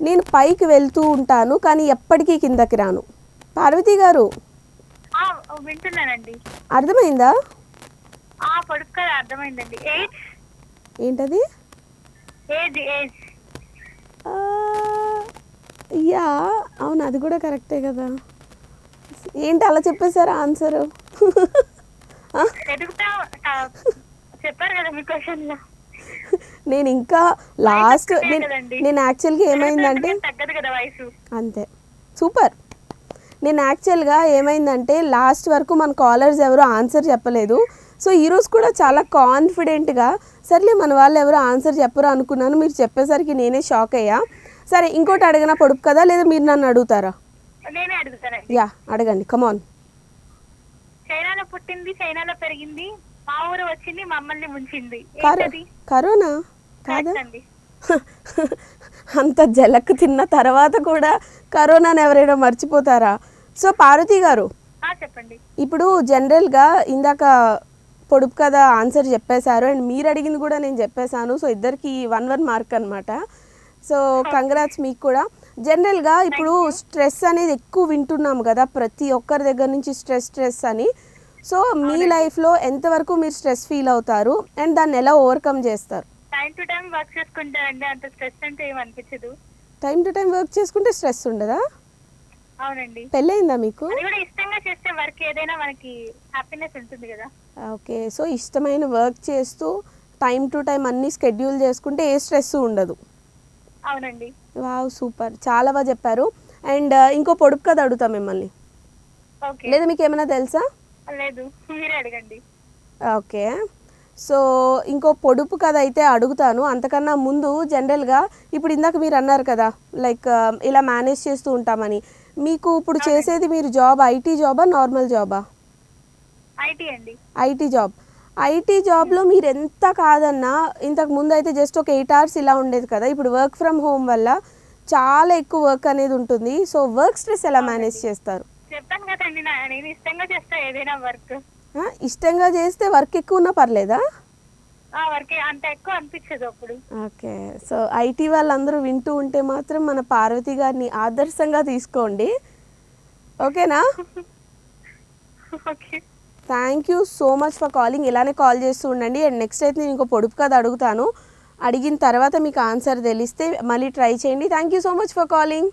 నేను పైకి వెళ్తూ ఉంటాను కానీ ఎప్పటికీ కిందకి రాను. పార్వతి గారు. వింటున్నానండి. అర్థమైందా? అర్థమైందండి. ఏంటది? యా అవును అది కూడా కరెక్టే కదా. ఏంటి అలా చెప్పేశారా ఆన్సర్? చెప్పారు కదా మీ క్వశ్చన్లో నేను ఇంకా లాస్ట్ నేను యాక్చువల్గా ఏమైందంటే అంతే. సూపర్ నేను యాక్చువల్గా ఏమైందంటే లాస్ట్ వరకు మన కాలర్స్ ఎవరు ఆన్సర్ చెప్పలేదు. సో ఈరోజు కూడా చాలా కాన్ఫిడెంట్గా సర్లే మన వాళ్ళు ఎవరు ఆన్సర్ చెప్పరు అనుకున్నాను మీరు చెప్పేసరికి నేనే షాక్ అయ్యా. సరే ఇంకోటి అడగనా పొడుపు కదా లేదా మీరు నన్ను అడుగుతారా? యా అడగండి కమాన్ చైనాలో పుట్టింది చైనాలో పెరిగింది మా ఊరు వచ్చింది మమ్మల్ని ముంచింది. కరోనా? కాదా? అంత జలక్ తిన్న తర్వాత కూడా కరోనాని ఎవరైనా మర్చిపోతారా? సో పార్వతి గారు చెప్పండి. ఇప్పుడు జనరల్గా ఇందాక పొడుపు కథ ఆన్సర్ చెప్పేశారు అండ్ మీరు అడిగింది కూడా నేను చెప్పేశాను. సో ఇద్దరికి వన్ వన్ మార్క్ అనమాట సో కంగ్రాట్స్ మీకు కూడా. జనరల్గా ఇప్పుడు స్ట్రెస్ అనేది ఎక్కువ వింటున్నాము కదా ప్రతి ఒక్కరి దగ్గర నుంచి స్ట్రెస్ స్ట్రెస్ అని. సో మీ లైఫ్లో ఎంతవరకు మీరు స్ట్రెస్ ఫీల్ అవుతారు? అండ్ దాన్ని ఎలా ఓవర్కమ్ చేస్తారు? టైం టు టైం వర్క్ చేసుకుంటానండి అంత స్ట్రెస్ అంటే ఏం అనిపించదు. టైం టు టైం వర్క్ చేసుకుంటే స్ట్రెస్ ఉండదా? అవునండి. పెళ్ళయిందా మీకు? అది కూడా ఇష్టంగా చేస్తే వర్క్ ఏదైనా మనకి హ్యాపీనెస్ ఉంటుంది కదా. ఓకే సో ఇష్టమైన వర్క్ చేస్తూ టైం టు టైం అన్ని స్కెడ్యూల్ చేసుకుంటే ఏ స్ట్రెస్ ఉండదు. అవునండి. వావ్ సూపర్ చాలా బాగా చెప్పారు. అండ్ ఇంకో పొడుపు కథ అడుగుతా మిమ్మల్ని. ఓకే లేదా మీకు ఏమైనా తెలుసా? లేదు మీరే అడగండి. ఓకే. సో ఇంకో పొడుపు కథ అయితే అడుగుతాను. అంతకన్నా ముందు జనరల్గా ఇప్పుడు ఇందాక మీరు అన్నారు కదా లైక్ ఇలా మేనేజ్ చేస్తూ ఉంటామని. మీకు ఇప్పుడు చేసేది మీరు జాబ్ ఐటీ జాబా నార్మల్ జాబా? ఐటీ అండి. IT job. ఐటీ జాబ్లో మీరు ఎంత కాదన్నా ఇంతకు ముందు అయితే జస్ట్ ఒక ఎయిట్ అవర్స్ ఇలా ఉండేది కదా ఇప్పుడు వర్క్ ఫ్రమ్ హోమ్ వల్ల చాలా ఎక్కువ వర్క్ అనేది ఉంటుంది. సో వర్క్ స్ట్రెస్ ఎలా మేనేజ్ చేస్తారు? చెప్పాను కదండి నేను ఇష్టంగా చేస్తా ఏదైనా వర్క్. ఇష్టంగా చేస్తే వర్క్ ఎక్కువ ఉన్నా పర్లేదా? ఓకే. సో ఐటీ వాళ్ళందరూ వింటూ ఉంటే మాత్రం మన పార్వతి గారిని ఆదర్శంగా తీసుకోండి. ఓకేనా? Okay. Thank you so much for calling. ఇలానే కాల్ చేస్తూ ఉండండి. అండ్ నెక్స్ట్ అయితే నేను ఇంకో పొడుపు కథ అడుగుతాను. అడిగిన తర్వాత మీకు ఆన్సర్ తెలిస్తే మళ్ళీ ట్రై చేయండి. Thank you so much for calling.